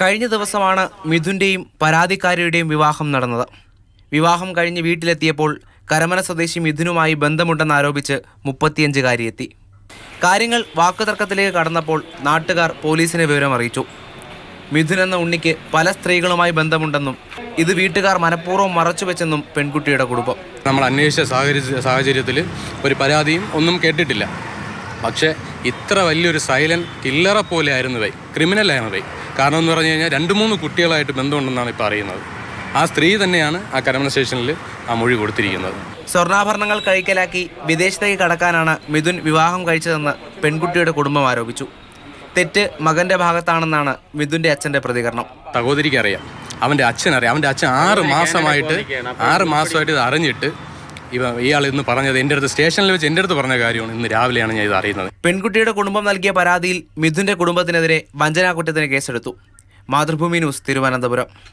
കഴിഞ്ഞ ദിവസമാണ് മിഥുന്റെയും പരാതിക്കാരിയുടെയും വിവാഹം നടന്നത്. വിവാഹം കഴിഞ്ഞ് വീട്ടിലെത്തിയപ്പോൾ കരമന സ്വദേശി മിഥുനുമായി ബന്ധമുണ്ടെന്നാരോപിച്ച് മുപ്പത്തിയഞ്ചുകാരി എത്തി കാര്യങ്ങൾ വാക്കുതർക്കത്തിലേക്ക് കടന്നപ്പോൾ നാട്ടുകാർ പോലീസിനെ വിവരം അറിയിച്ചു മിഥുൻ എന്ന ഉണ്ണിക്ക് പല സ്ത്രീകളുമായി ബന്ധമുണ്ടെന്നും ഇത് വീട്ടുകാർ മനഃപൂർവം മറച്ചുവെച്ചെന്നും പെൺകുട്ടിയുടെ കുടുംബം. നമ്മൾ അന്വേഷിച്ച സാഹചര്യ സാഹചര്യത്തിൽ ഒരു പരാതിയും ഒന്നും കേട്ടിട്ടില്ല. പക്ഷേ ഇത്ര വലിയൊരു സൈലന്റ് കില്ലറെ പോലെ ആയിരുന്നു വൈ ക്രിമിനലായിരുന്നു വൈ കാരണം എന്ന് പറഞ്ഞു കഴിഞ്ഞാൽ രണ്ട് മൂന്ന് കുട്ടികളായിട്ട് ബന്ധമുണ്ടെന്നാണ് ഇപ്പോൾ അറിയുന്നത്. ആ സ്ത്രീ തന്നെയാണ് ആ കരമന സ്റ്റേഷനിൽ ആ മൊഴി കൊടുത്തിരിക്കുന്നത്. സ്വർണാഭരണങ്ങൾ കഴിക്കലാക്കി വിദേശത്തേക്ക് കടക്കാനാണ് മിഥുൻ വിവാഹം കഴിച്ചതെന്ന് പെൺകുട്ടിയുടെ കുടുംബം ആരോപിച്ചു. തെറ്റ് മകന്റെ ഭാഗത്താണെന്നാണ് മിഥുന്റെ അച്ഛന്റെ പ്രതികരണം. സഹോദരിക്ക് അറിയാം. അവന്റെ അച്ഛൻ അറിയാം അവന്റെ അച്ഛൻ ആറ് മാസമായിട്ട് ആറ് മാസമായിട്ട് ഇത് അറിഞ്ഞിട്ട് ഇവ ഇയാൾ ഇന്ന് പറഞ്ഞത് എന്റെ അടുത്ത് സ്റ്റേഷനിൽ വെച്ച് എന്റെ അടുത്ത് പറഞ്ഞ കാര്യമാണ് ഇന്ന് രാവിലെയാണ് ഞാൻ ഇത് അറിയുന്നത്. പെൺകുട്ടിയുടെ കുടുംബം നൽകിയ പരാതിയിൽ മിഥുന്റെ കുടുംബത്തിനെതിരെ വഞ്ചനാ കുറ്റത്തിന് കേസെടുത്തു. മാതൃഭൂമി ന്യൂസ് തിരുവനന്തപുരം.